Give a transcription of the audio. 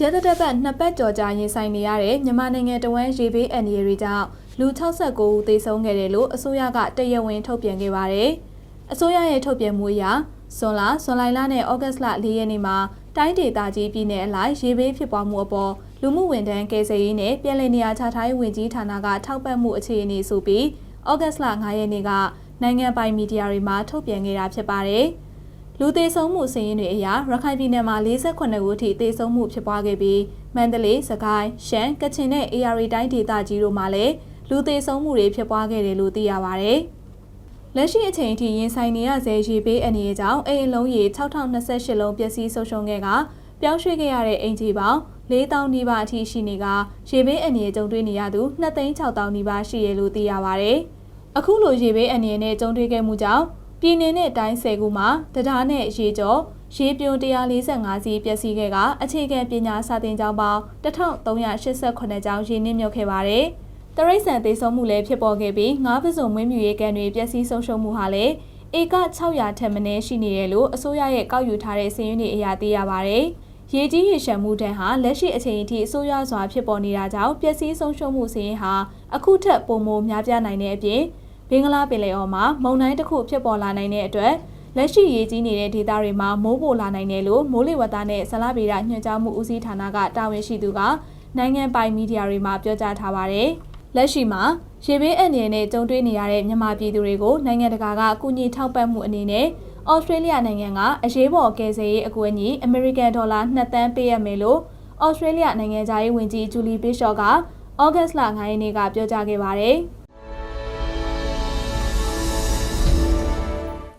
ရဲတပ်တပ်ပတ်နှစ်ပတ်ကြော်ကြာရင်ဆိုင်နေရတဲ့မြန်မာနိုင်ငံတဝန်းရေဘေးအန္တရာယ်တွေကြောင့်လူ69ဦးသေဆုံးခဲ့တယ်လို့အစိုးရကတရားဝင်ထုတ်ပြန်ခဲ့ပါတယ်။အစိုးရရဲ့ထုတ်ပြန်မှုအရဇွန်လဇွန်လလနဲ့ဩဂတ်လ၄ရက်နေ့မှာတိုင်းဒေသကြီးပြည်နယ်အလိုက်ရေဘေးဖြစ်ပွားမှုအပေါ်လူမှုဝန်ထမ်းကယ်ဆယ်ရေးနဲ့ပြည်내နေရာချထားရေးဝန်ကြီးဌာနကထောက်ပံ့မှုအခြေအနေဆိုပြီးဩဂတ်လ9ရက်နေ့ကနိုင်ငံပိုင်မီဒီယာတွေမှာထုတ်ပြန်ခဲ့တာဖြစ်ပါတယ်။ လူသေးဆုံးမှုစည်ရင်းတွေအရရခိုင်ပြည်နယ်မှာ48ဦးထိသေဆုံးမှုဖြစ်ပွားခဲ့ပြီးမန္တလေး၊စကိုင်း၊ရှမ်း၊ကချင်နဲ့ AR တိုင်းဒေသကြီးတို့မှာလည်းလူသေးဆုံးမှုတွေဖြစ်ပွားခဲ့တယ်လို့သိရပါဗျ။လက်ရှိအချိန်အထိရင်ဆိုင်နေရဆဲရေဘေးအနေအကြောင်းအိမ်အလုံးရေ6028လုံးပျက်စီးဆုံးရှုံးခဲ့ကပြောင်းရွှေ့ခဲ့ရတဲ့အိမ်ကြီးပေါင်း4000နီးပါးအထိရှိနေကရေဘေးအနေအကြုံတွေ့နေရသူ2,6000နီးပါးရှိရလို့သိရပါဗျ။အခုလိုရေဘေးအနေနဲ့ကြုံတွေ့ခဲ့မှုကြောင့် ပြည်내နဲ့တိုင်း၁၀ခုမှာတရားနဲ့ရေကျော်ရေပြွန်145စီးပျက်စီးခဲ့ကအခြေခံပညာစာသင်ကျောင်းပေါင်း1388ကျောင်းရေနစ်မြုပ်ခဲ့ပါတယ်။တရိတ်ဆန်သေဆုံးမှုလည်းဖြစ်ပေါ်ခဲ့ပြီးငါးပစုံမွေးမြူရေးကန်တွေပျက်စီးဆုံးရှုံးမှုဟာလည်းဧက600ထက်မနည်းရှိနေတယ်လို့အစိုးရရဲ့ကောက်ယူထားတဲ့စာရင်းတွေအရသိရပါတယ်။ရေကြီးရေရှမ်းမှုတန်းဟာလက်ရှိအချိန်အထိအစိုးရစွာဖြစ်ပေါ်နေတာကြောင့်ပျက်စီးဆုံးရှုံးမှုစရင်ဟာအခုထက်ပိုမိုများပြားနိုင်တဲ့အပြင် ဘင်္ဂလားပင်လယ်အော်မှာမုန်တိုင်းတစ်ခုဖြစ်ပေါ်လာနိုင်တဲ့အတွက်လက်ရှိရေးကြီးနေတဲ့ဒေသတွေမှာမိုးပိုလာနိုင်တယ်လို့မိုးလေဝသနဲ့ဇလဗေဒညွှန်ကြားမှုဦးစီးဌာနကတာဝန်ရှိသူကနိုင်ငံပိုင်မီဒီယာတွေမှာပြောကြားထားပါတယ်။လက်ရှိမှာရေဘေးအန္တရာယ်နဲ့ကြုံတွေ့နေရတဲ့မြန်မာပြည်သူတွေကိုနိုင်ငံတကာကကူညီထောက်ပံ့မှုအနေနဲ့ဩစတြေးလျနိုင်ငံကအရေးပေါ်ကယ်ဆယ်ရေးအကူအညီအမေရိကန်ဒေါ်လာ2သန်းပေးရမယ်လို့ဩစတြေးလျနိုင်ငံသားရေးဝန်ကြီးဂျူလီဘစ်ရှော့ကဩဂတ်လ9ရက်နေ့ကပြောကြားခဲ့ပါတယ်။